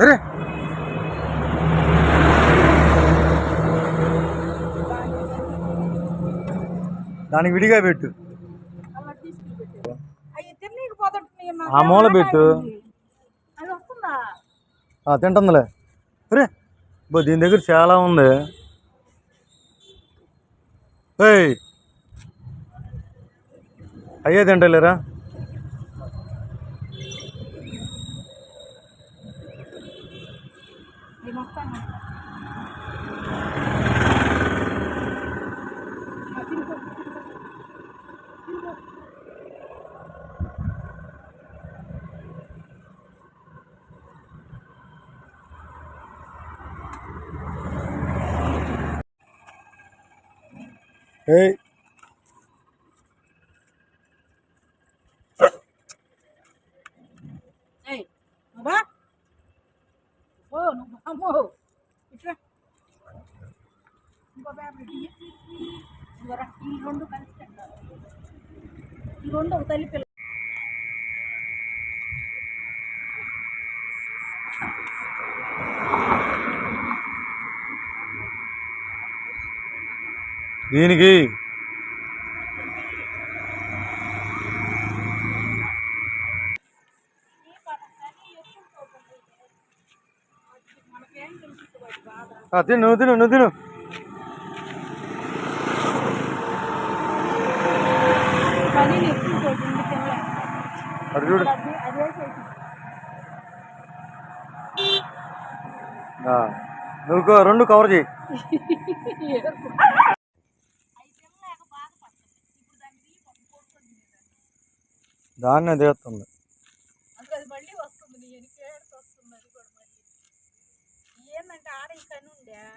అరే దానికి విడిగా పెట్టు. ఆ మూల పెట్టు. తింటుందిలే. అరే బో దీని దగ్గర చాలా ఉంది. ఏయ్. అయ్యే తింటలేరా? 哎！哎，老爸 అమ్మో! ఇట్లా ఇంకో పేపర్ ఈ రెండు కలిసి ఈ రెండు ఒక తల్లి పిల్ల. దీనికి తిను నువ్వు తిను నువ్వు తిను. చూడు. అది ఆ, నువ్వు రెండు కవర్ చేయి. దాన్ని తీసి करून द्या.